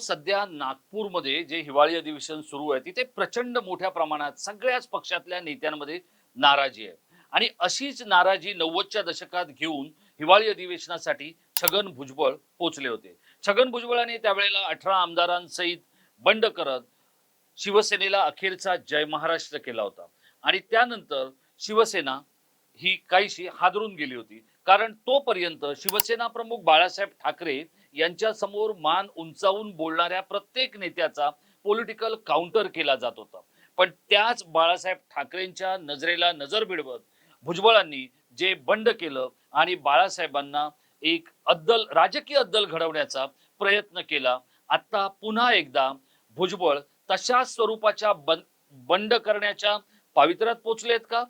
सध्या नागपूरमध्ये जे हिवाळी अधिवेशन सुरू आहे तिथे प्रचंड मोठ्या प्रमाणात सगळ्याच पक्षातल्या नेत्यांमध्ये नाराजी आहे. आणि अशीच नाराजी नव्वदच्या दशकात घेऊन हिवाळी अधिवेशनासाठी छगन भुजबळ पोचले होते. छगन भुजबळाने त्यावेळेला अठरा आमदारांसहित बंड करत शिवसेनेला अखेरचा जय महाराष्ट्र केला होता. आणि त्यानंतर शिवसेना ही काहीशी हादरून गेली होती. कारण तोपर्यंत शिवसेना प्रमुख बाळासाहेब ठाकरे यांच्यासमोर मान उंचावून बोलणाऱ्या प्रत्येक नेत्याचा पॉलिटिकल काउंटर केला जात होता. पण त्याच बाळासाहेब ठाकरेंच्या नजरेला नजर भिडवत भुजबळांनी जे बंड केलं आणि बाळासाहेबांना एक अद्दल राजकीय अद्दल घडवण्याचा प्रयत्न केला आता पुन्हा एकदा भुजबळ तशा स्वरूपाच्या बंद बंड करण्याच्या पावित्र्यात पोचलेत का?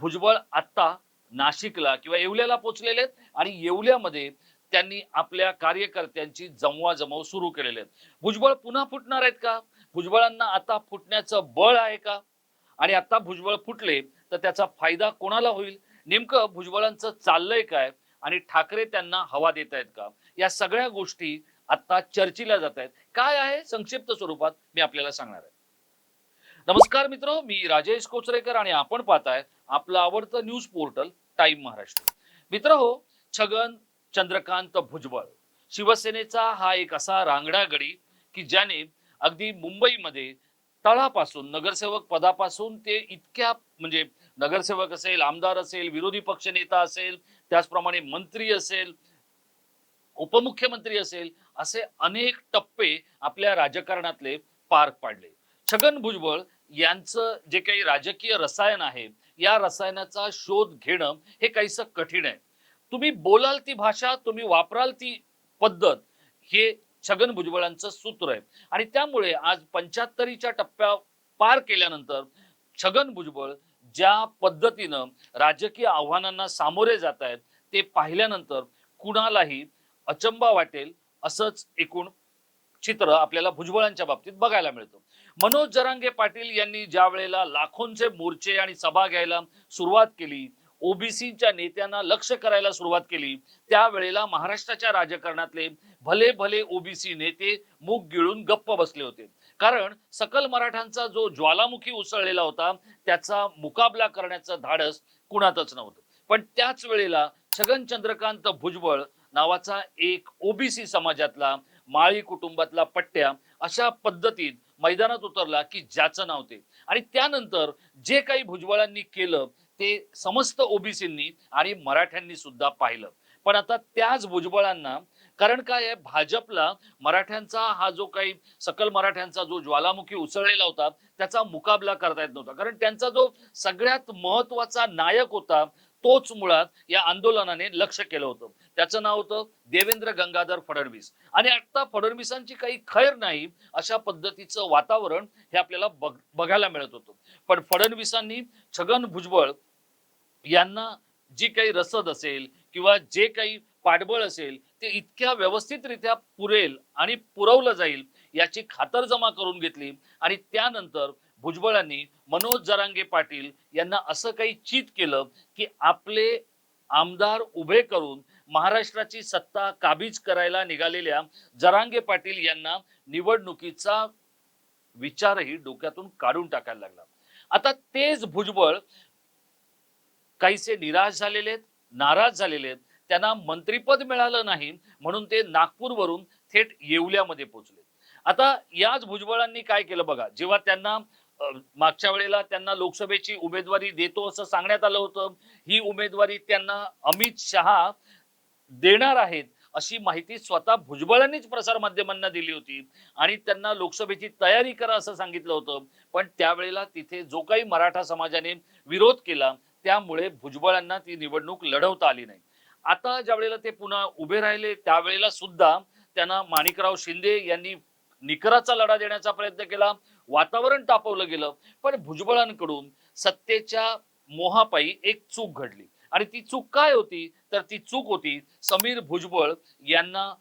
भुजबळ आत्ता नाशिकला किंवा येवल्याला पोचलेले आहेत आणि येवल्यामध्ये त्यांनी आपल्या कार्यकर्त्यांची जमवाजमव सुरू केलेले आहेत. भुजबळ पुन्हा फुटणार आहेत का? भुजबळांना आता फुटण्याचं बळ आहे का? आणि आता भुजबळ फुटले तर त्याचा फायदा कोणाला होईल? नेमकं भुजबळांचं चाललंय काय? आणि ठाकरे त्यांना हवा देत आहेत का? या सगळ्या गोष्टी आता चर्चेला जात आहेत. काय आहे संक्षिप्त स्वरूपात मी आपल्याला सांगणार आहे. नमस्कार मित्र मी राजेश कोचरेकर आणि आपण पाहताय आपलं आवडतं न्यूज पोर्टल टाइम महाराष्ट्र. मित्र हो छगन चंद्रकांत भुजबळ. शिवसेनेचा हा एक असा रांगडा गडी की ज्याने अगदी मुंबईमध्ये तळापासून नगरसेवक पदापासून ते इतक्या म्हणजे नगरसेवक असेल आमदार असेल विरोधी पक्षनेता असेल त्याचप्रमाणे मंत्री असेल उपमुख्यमंत्री असेल असे अनेक टप्पे आपल्या राजकारणातले पार पाडले. छगन भुजबळ यांचं जे काही राजकीय रसायन आहे या रसायनाचा शोध घेणं हे काहीसं कठीण आहे. तुम्ही बोलाल ती भाषा तुम्ही वापराल ती पद्धत हे छगन भुजबळांचं सूत्र आहे. आणि त्यामुळे आज पंच्याहत्तरीच्या टप्प्या पार केल्यानंतर छगन भुजबळ ज्या पद्धतीनं राजकीय आव्हानांना सामोरे जात आहेत ते पाहिल्यानंतर कुणालाही अचंबा वाटेल असंच एकूण चित्र आपल्याला भुजबळांच्या बाबतीत बघायला मिळतं. मनोज जरांगे पाटील यांनी ज्या वेळेला लाखोंचे मोर्चे आणि सभा घ्यायला सुरुवात केली ओबीसीच्या नेत्यांना लक्ष करायला सुरुवात केली. त्यावेळेला महाराष्ट्राच्या राजकारणातले भले भले ओबीसी नेते मुख गिळून गप्प बसले होते. कारण सकल मराठ्यांचा जो ज्वालामुखी उसळलेला होता त्याचा मुकाबला करण्याचं धाडस कुणातच नव्हतं. पण त्याच वेळेला छगन चंद्रकांत भुजबळ नावाचा एक ओबीसी समाजातला माळी कुटुंबातला पट्ट्या अशा पद्धतीत मैदानात उतरला की ज्याचं नाव ते. आणि त्यानंतर जे काही भुजबळांनी केलं ते समस्त ओबीसींनी आणि मराठ्यांनी सुद्धा पाहिलं. पण आता त्याच भुजबळांना कारण काय आहे भाजपला मराठ्यांचा हा जो काही सकल मराठ्यांचा जो ज्वालामुखी उसळलेला होता त्याचा मुकाबला करता येत नव्हता. कारण त्यांचा जो सगळ्यात महत्त्वाचा नायक होता तोच मुळात या आंदोलनाने लक्ष केलं होतं. त्याचं नाव होतं देवेंद्र गंगाधर फडणवीस. आणि आता फडणवीसांची काही खैर नाही अशा पद्धतीचं वातावरण हे आपल्याला बघ बघायला मिळत होतं. पण फडणवीसांनी छगन भुजबळ यांना जी काही रसद असेल किंवा जे काही पाठबळ असेल ते इतक्या व्यवस्थितरित्या पुरेल आणि पुरवलं जाईल याची खातरजमा करून घेतली आणि त्यानंतर भुजबळांनी मनोज जरांगे पाटील यांना असं काही चित केलं की आपले आमदार उभे करून महाराष्ट्राची सत्ता काबीज करायला निघालेल्या जरांगे पाटील यांना निवडणुकीचा विचारही डोक्यातून काढून टाकायला लागला. आता तेच भुजबळ काहीसे निराश झालेले आहेत नाराज झालेले आहेत. त्यांना मंत्रीपद मिळालं नाही म्हणून ते नागपूरवरून थेट येवल्यामध्ये पोहोचले आता याच भुजबळांनी काय केलं बघा जेव्हा त्यांना मागच्या वेळेला त्यांना लोकसभेची उमेदवारी देतो असं सांगण्यात आलं होतं. ही उमेदवारी त्यांना अमित शहा देणार आहेत अशी माहिती स्वतः भुजबळांनीच प्रसार माध्यमांना दिली होती. आणि त्यांना लोकसभेची तयारी करा असं सांगितलं होतं. पण त्यावेळेला तिथे जो काही मराठा समाजाने विरोध केला त्यामुळे भुजबळांना ती निवडणूक लढवता आली नाही. आता ज्या वेळेला ते पुन्हा उभे राहिले त्यावेळेला सुद्धा त्यांना माणिकराव शिंदे यांनी निकराचा लढा देण्याचा प्रयत्न केला. वातावरण तापवलं गेलं. पण भुजबळांकडून सत्तेच्या मोहापायी एक चूक घडली. आणि ती चूक काय होती? तर ती चूक होती समीर भुजबळ यांना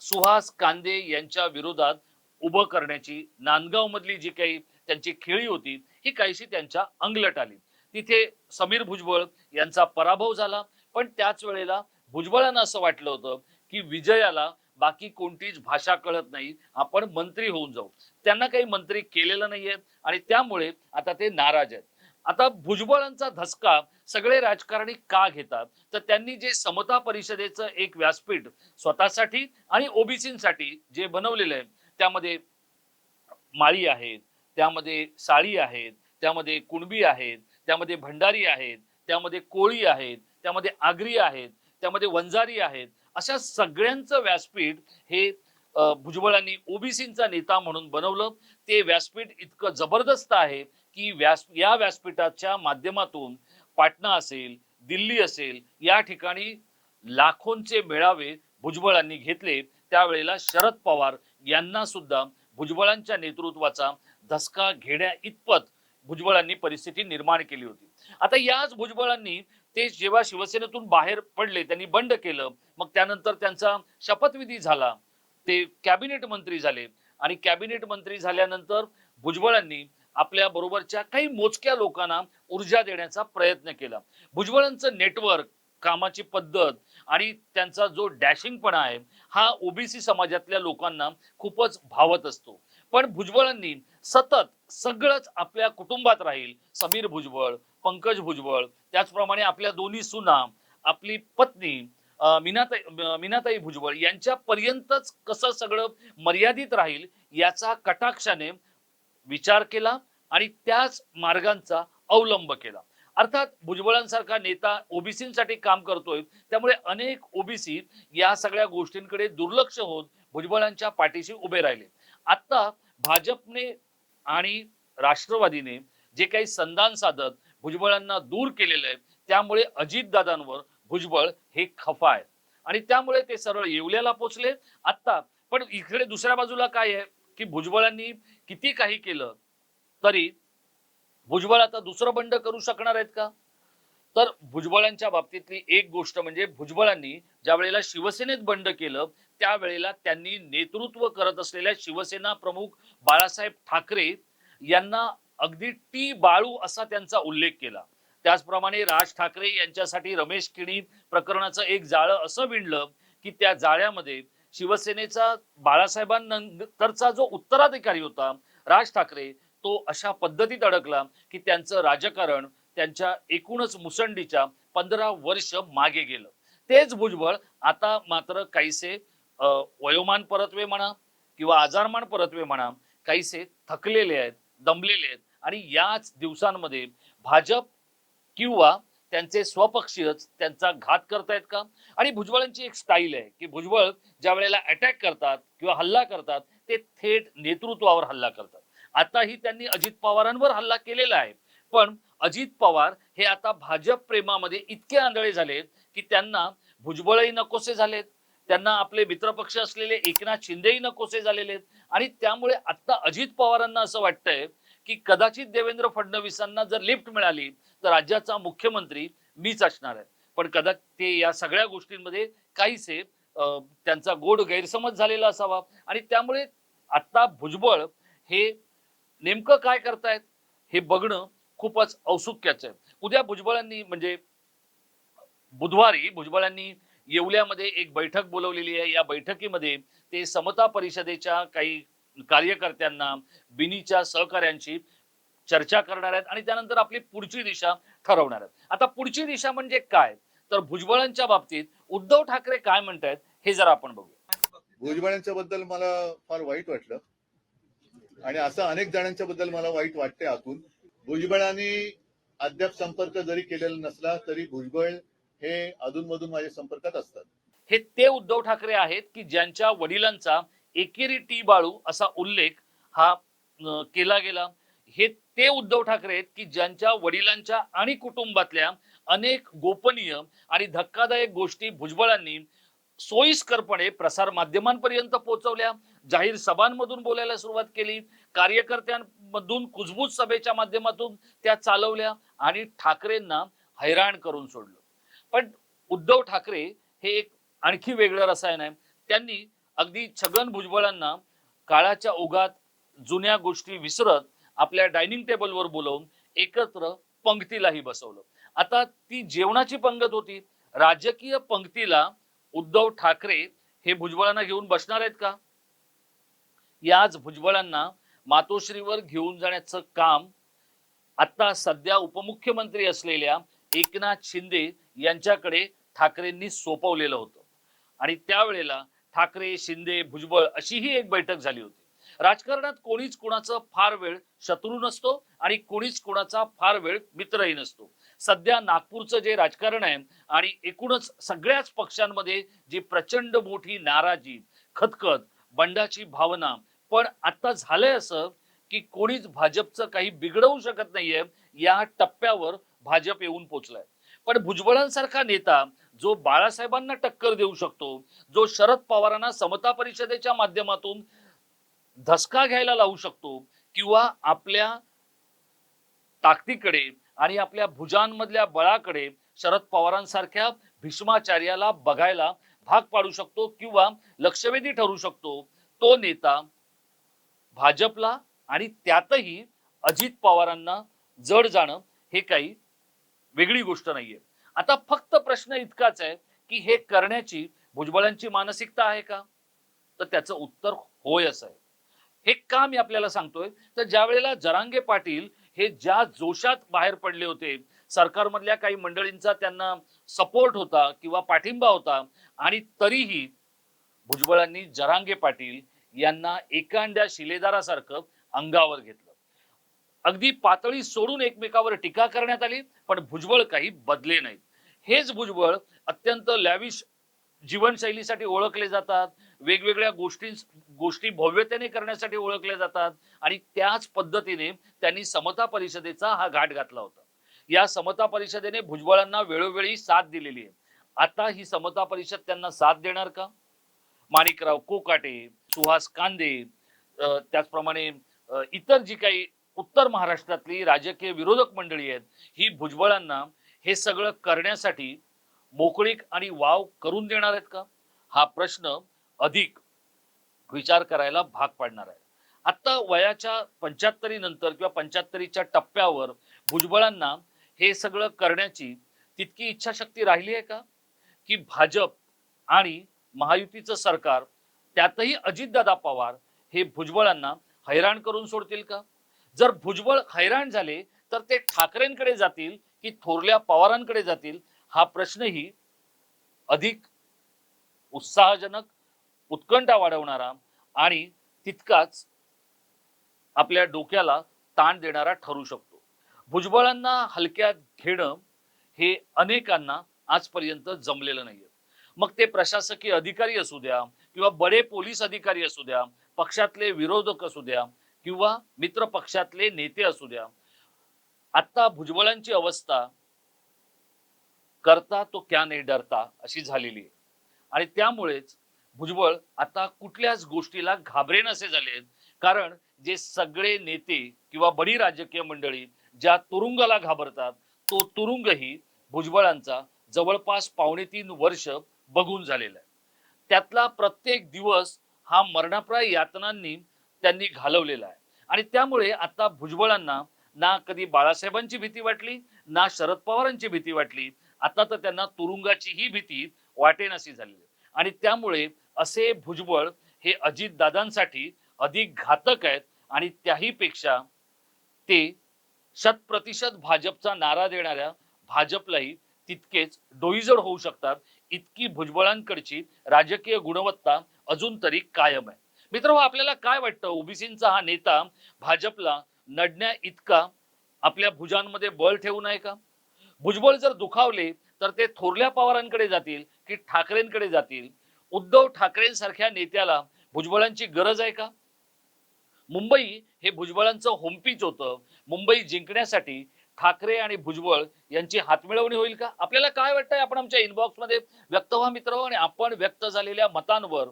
सुहास कांदे यांच्या विरोधात उभं करण्याची. नांदगाव मधली जी काही त्यांची खेळी होती ही काहीशी त्यांच्या अंगलट आली. तिथे समीर भुजबळ यांचा पराभव झाला. पण त्याच वेळेला भुजबळांना असं वाटलं होतं की विजयाला बाकी कोणतीच भाषा कळत नाही. आपण मंत्री होऊन जाऊ. त्यांना काही मंत्री केलेलं नाहीये आणि त्यामुळे आता ते नाराज आहेत. आता भुजबळांचा धसका सगळे राजकारणी का घेतात? तर त्यांनी जे समता परिषदेचं एक व्यासपीठ स्वतःसाठी आणि ओबीसीसाठी जे बनवलेलं आहे त्यामध्ये माळी आहेत त्यामध्ये साळी आहेत त्यामध्ये कुणबी आहेत त्यामध्ये भंडारी आहेत त्यामध्ये कोळी आहेत त्यामध्ये आगरी आहेत त्यामध्ये वंजारी आहेत अशा सगळ्यांचं व्यासपीठ हे भुजबळांनी ओबीसींचा नेता म्हणून बनवलं. ते व्यासपीठ इतकं जबरदस्त आहे की व्यास या व्यासपीठाच्या माध्यमातून पाटणा असेल दिल्ली असेल या ठिकाणी लाखोंचे मेळावे भुजबळांनी घेतले. त्यावेळेला शरद पवार यांना सुद्धा भुजबळांच्या नेतृत्वाचा धसका घेण्या इतपत भुजबळांनी परिस्थिती निर्माण केली होती. आता याच भुजबळांनी ते जेव्हा शिवसेनेतून बाहेर पडले त्यांनी बंड केलं मग त्यानंतर त्यांचा शपथविधी झाला. ते कॅबिनेट मंत्री झाले आणि कॅबिनेट मंत्री झाल्यानंतर भुजबळांनी आपल्या बरोबरच्या काही मोजक्या लोकांना ऊर्जा देण्याचा प्रयत्न केला. भुजबळांचं नेटवर्क कामाची पद्धत आणि त्यांचा जो डॅशिंगपणा आहे हा ओबीसी समाजातल्या लोकांना खूपच भावत असतो. पण भुजबळांनी सतत सगळंच आपल्या कुटुंबात राहील. समीर भुजबळ पंकज भुजबळ त्याचप्रमाणे आपल्या दोन्ही सुना आपली पत्नी मीनाताई मीनाताई भुजबळ यांच्यापर्यंतच कसं सगळं मर्यादित राहील याचा कटाक्षाने विचार केला आणि त्याच मार्गांचा अवलंब केला. अर्थात भुजबळांसारखा नेता ओबीसीसाठी काम करतोय त्यामुळे अनेक ओबीसी या सगळ्या गोष्टींकडे दुर्लक्ष होत भुजबळांच्या पाठीशी उभे राहिले. आता भाजपने आणि राष्ट्रवादीने जे काही संधान साधत भुजबळांना दूर केलेलं आहे. त्यामुळे अजितदादांवर भुजबळ हे खफा आहेत. आणि त्यामुळे ते सरळ येवल्याला पोचले. आत्ता पण इकडे दुसऱ्या बाजूला काय आहे? की भुजबळांनी किती काही केलं तरी भुजबळ आता दुसरं बंड करू शकणार आहेत का? तर भुजबळांच्या बाबतीतली एक गोष्ट म्हणजे भुजबळांनी ज्या वेळेला शिवसेनेत बंड केलं त्यावेळेला त्यांनी नेतृत्व करत असलेल्या शिवसेना प्रमुख बाळासाहेब ठाकरे यांना अगदी टी बाळू असा त्यांचा उल्लेख केला. त्याचप्रमाणे राज ठाकरे यांच्यासाठी रमेश किणी प्रकरणाचं एक जाळं असं विणलं की त्या जाळ्यामध्ये शिवसेनेचा बाळासाहेबांनंतरचा जो उत्तराधिकारी होता राज ठाकरे तो अशा पद्धतीत अडकला की त्यांचं राजकारण त्यांच्या एकूणच मुसंडीच्या पंधरा वर्ष मागे गेलं. तेच भुजबळ आता मात्र काहीसे वयोमान परतवे म्हणा किंवा आजारमान परतवे म्हणा काहीसे थकलेले आहेत दमलेले आहेत. आणि याच दिवसांमध्ये भाजप किंवा त्यांचे स्वपक्षीयच त्यांचा घात करतायत का? आणि भुजबळांची एक स्टाईल आहे की भुजबळ ज्या वेळेला अटॅक करतात किंवा हल्ला करतात ते थेट नेतृत्वावर हल्ला करतात. आताही त्यांनी अजित पवारांवर हल्ला केलेला आहे. पण अजित पवार हे आता भाजप प्रेमामध्ये इतके आंधळे झालेत की त्यांना भुजबळही नकोसे झालेत. त्यांना आपले मित्रपक्ष असलेले एकनाथ शिंदेही नकोसे झालेले आहेत. आणि त्यामुळे आता अजित पवारांना असं वाटतंय की कदाचित देवेंद्र फडणवीसांना जर लिफ्ट मिळाली तर राज्याचा मुख्यमंत्री मीच असणार आहे. पण कदा ते या सगळ्या गोष्टींमध्ये काहीसे त्यांचा गोड गैरसमज झालेला असावा. आणि त्यामुळे आत्ता भुजबळ हे नेमकं काय करतायत हे बघणं खूपच औत्सुक्याचं आहे. उद्या भुजबळांनी म्हणजे बुधवारी भुजबळांनी येवल्यामध्ये एक बैठक बोलवलेली आहे. या बैठकीमध्ये ते समता परिषदेच्या काही कार्यकर्त्यांना बिनीच्या सहकाऱ्यांची चर्चा करणार आहेत आणि त्यानंतर आपली पुढची दिशा ठरवणार आहेत. आता पुढची दिशा म्हणजे काय? तर भुजबळांच्या बाबतीत उद्धव ठाकरे काय म्हणतायत हे जरा आपण बघूया. भुजबळांच्या बद्दल मला फार वाईट वाटलं. आणि असं अनेक जणांच्या बद्दल मला वाईट वाटते आतून. भुजबळांनी अद्याप संपर्क जरी केलेला नसला तरी भुजबळ हे अधूनमधून माझ्या संपर्कात असतात. हे ते उद्धव ठाकरे आहेत की ज्यांच्या वडिलांचा एकेरी टी बाळू असा उल्लेख हा केला गेला. हे ते उद्धव ठाकरे आहेत की ज्यांच्या वडिलांच्या आणि कुटुंबातल्या अनेक गोपनीय आणि धक्कादायक गोष्टी भुजबळांनी सोयीस्करपणे प्रसार माध्यमांपर्यंत पोहोचवल्या. जाहीर सभांमधून बोलायला सुरुवात केली. कार्यकर्त्यांमधून कुजबूज सभेच्या माध्यमातून त्या चालवल्या आणि ठाकरेंना हैराण करून सोडलं. पण उद्धव ठाकरे हे एक आणखी वेगळं रसायन आहे. त्यांनी अगदी छगन भुजबळांना काळाच्या ओघात जुन्या गोष्टी विसरत आपल्या डायनिंग टेबलवर बोलवून एकत्र पंक्तीलाही बसवलं. आता ती जेवणाची पंगत होती. राजकीय पंक्तीला उद्धव ठाकरे हे भुजबळांना घेऊन बसणार आहेत का? याच भुजबळांना मातोश्रीवर घेऊन जाण्याचं काम आता सध्या उपमुख्यमंत्री असलेल्या एकनाथ शिंदे यांच्याकडे ठाकरेंनी सोपवलेलं होतं. आणि त्यावेळेला ठाकरे शिंदे भुजबळ अशी ही एक बैठक झाली होती. राजकारणात कोणीच कोणाचं फार वेळ शत्रू नसतो आणि कोणीच कोणाचा फार वेळ मित्रही नसतो. सध्या नागपूरचं जे राजकारण आहे आणि एकूणच सगळ्याच पक्षांमध्ये जी प्रचंड मोठी नाराजी खतखत बंडाची भावना पण आता झालंय असं की कोणीच भाजपचं काही बिघडवू शकत नाहीये या टप्प्यावर भाजप येऊन पोचलाय. पण भुजबळांसारखा नेता जो बाळासाहेबांना टक्कर देऊ शकतो जो शरद पवारांना समता परिषदेच्या माध्यमातून धसका घ्यायला लावू शकतो किंवा आपल्या ताकदीकडे आणि आपल्या भुजांमधल्या बळाकडे शरद पवारांसारख्या भीष्माचार्याला बघायला भाग पाडू शकतो किंवा लक्षवेधी ठरू शकतो तो नेता भाजपला आणि त्यातही अजित पवारांना जड जाणं हे काही वेगळी गोष्ट नाहीये. आता फक्त प्रश्न इतकाच आहे की हे करण्याची भुजबळांची मानसिकता आहे का? तर त्याचं उत्तर होय असं आहे. हे का मी आपल्याला सांगतोय तर ज्या वेळेला जरांगे पाटील हे ज्या जोशात बाहेर पडले होते सरकारमधल्या काही मंडळींचा त्यांना सपोर्ट होता किंवा पाठिंबा होता आणि तरीही भुजबळांनी जरांगे पाटील यांना एकांड्या शिलेदारासारखं अंगावर घेतलं. अगदी पातळी सोडून एकमेकावर टीका करण्यात आली पण भुजबळ काही बदले नाहीत. हेच भुजबळ अत्यंत लॅविश जीवनशैलीसाठी ओळखले जातात वेगवेगळ्या गोष्टी गोष्टी भव्यतेने करण्यासाठी ओळखल्या जातात आणि त्याच पद्धतीने त्यांनी समता परिषदेचा हा घाट घातला होता. या समता परिषदेने भुजबळांना वेळोवेळी साथ दिलेली आहे. आता ही समता परिषद त्यांना साथ देणार का? माणिकराव कोकाटे सुहास कांदे त्याचप्रमाणे इतर जी काही उत्तर महाराष्ट्रातली राजकीय विरोधक मंडळी आहेत ही भुजबळांना हे सगळं करण्यासाठी मोकळीक आणि वाव करून देणार आहेत का? हा प्रश्न अधिक विचार करायला भाग पाडणार आहे आत्ता वयाच्या पंच्याहत्तरी नंतर किंवा पंच्याहत्तरीच्या टप्प्यावर भुजबळांना हे सगळं करण्याची तितकी इच्छाशक्ती राहिली आहे का? की भाजप आणि महायुतीचं सरकार त्यातही अजितदादा पवार हे भुजबळांना हैराण करून सोडतील का? जर भुजबळ हैराण झाले तर ते ठाकरेंकडे जातील की थोरल्या पवारांकडे जातील? हा प्रश्नही अधिक उत्साहजनक उत्कंठा वाढवणारा आणि तितकाच आपल्या डोक्याला ताण देणारा ठरू शकतो. भुजबळांना हलक्यात घेणं हे अनेकांना आजपर्यंत जमलेलं नाहीये. मग ते प्रशासकीय अधिकारी असू द्या किंवा बडे पोलीस अधिकारी असू द्या पक्षातले विरोधक असू द्या किंवा मित्र पक्षातले नेते असू द्या. आता भुजबळांची अवस्था करता तो क्या नाही डरता अशी झालेली आहे. आणि त्यामुळेच भुजबळ आता कुठल्याच गोष्टीला घाबरेन असे झाले आहेत कारण जे सगळे नेते किंवा बडी राजकीय मंडळी ज्या तुरुंगाला घाबरतात तो तुरुंगही भुजबळांचा जवळपास पावणे तीन वर्ष बघून झालेला आहे. त्यातला प्रत्येक दिवस हा मरणाप्राय यातनांनी त्यांनी घालवलेला आहे. आणि त्यामुळे आता भुजबळांना ना कधी बाळासाहेबांची भीती वाटली ना शरद पवारांची भीती वाटली आता तर त्यांना तुरुंगाची ही भीती वाटेनाशी झालेली आणि त्यामुळे असे भुजबळ हे अजितदादांसाठी अधिक घातक आहेत आणि त्याही पेक्षा ते शत प्रतिशत भाजपचा नारा देणाऱ्या भाजपलाही तितकेच डोईजड होऊ शकतात. इतकी भुजबळांकडची राजकीय गुणवत्ता अजून तरी कायम आहे. मित्र आपल्याला काय वाटतं? ओबीसींचा हा नेता भाजपला नडण्या इतका आपल्या भुजांमध्ये बळ ठेवू नये का? भुजबळ जर दुखावले तर ते थोरल्या पवारांकडे जातील की ठाकरेंकडे जातील? उद्धव ठाकरेंसारख्या नेत्याला भुजबळांची गरज आहे का? मुंबई हे भुजबळांचं होमपीच होतं. मुंबई जिंकण्यासाठी ठाकरे आणि भुजबळ यांची हातमिळवणी होईल का? आपल्याला काय वाटतंय? आपण आमच्या इनबॉक्समध्ये व्यक्त व्हा मित्र आणि आपण व्यक्त झालेल्या मतांवर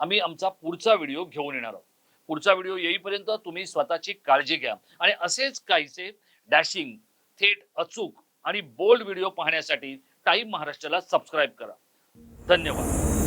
आम्ही आमचा पुढचा व्हिडिओ घेऊन येणार आहोत. पुढचा व्हिडिओ येईपर्यंत तुम्ही स्वतःची काळजी घ्या. आणि असेच काहीसे डॅशिंग थेट अचूक आणि बोल्ड व्हिडिओ पाहण्यासाठी टाईम महाराष्ट्राला सबस्क्राईब करा. धन्यवाद.